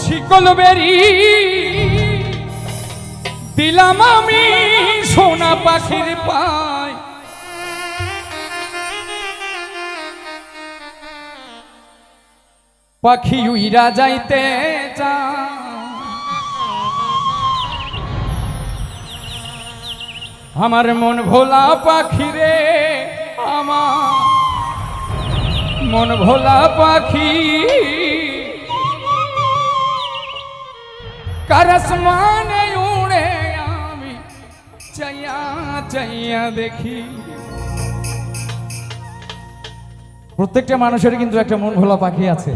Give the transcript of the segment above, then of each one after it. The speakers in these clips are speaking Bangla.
শিকল বেরি, দিলাম আমি সোনা পাখির পায়। পাখি উইরা যাইতে চায়। আমার মন ভোলা পাখি রে, আমার মন ভোলা পাখি। করসমানে উড়ে আমি চাইয়া চাইয়া দেখি প্রত্যেকটা মানুষের কিন্তু একটা মন ভোলা পাখি আছে।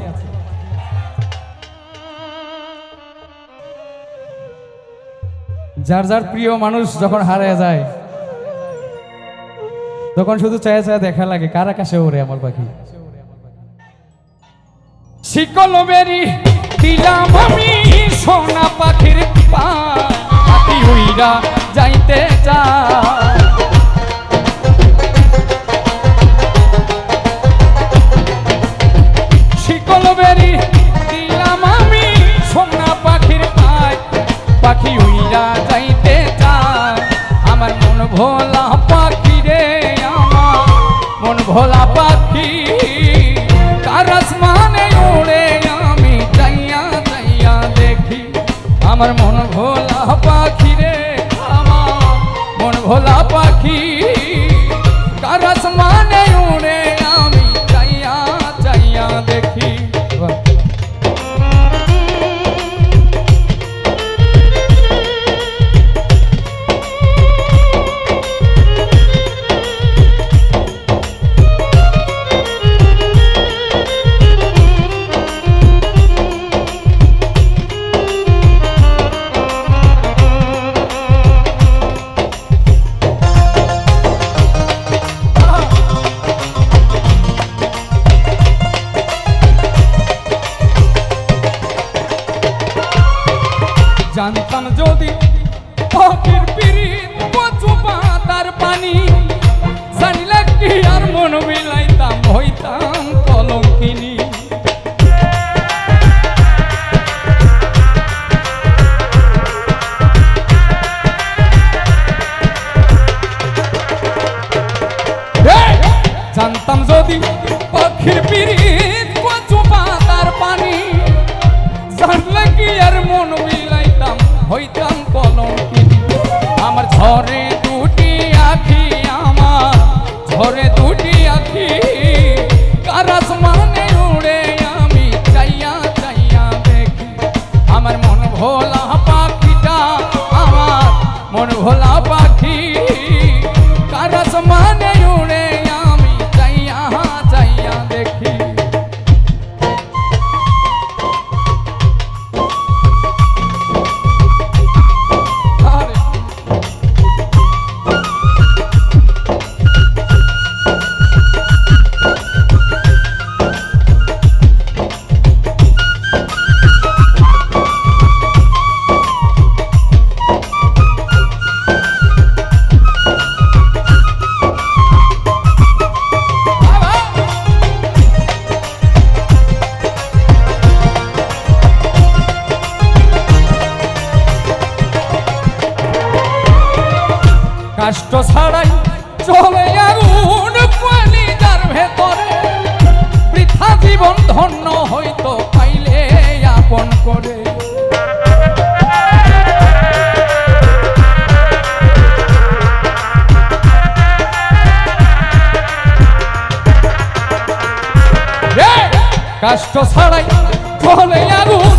যার যার প্রিয় মানুষ যখন হারিয়ে যায় তখন শুধু চায়া চায়া দেখা লাগে কার আকাশে ওরে আমার পাখি? শিকল বেরি দিলাম আমি সোনা ভোলা পাখি জানতাম যদি পকের পিরিত কচু পাতার পানি জানিলে কি আর মন বিলাইতাম হইতাম হইতাম কাষ্ট ছাড়াই চলে আগুন কলিজার ভেতরে বৃথা জীবন ধন্য হইতো পাইলে আপন করে! কাষ্ট ছাড়াই চলে আগুন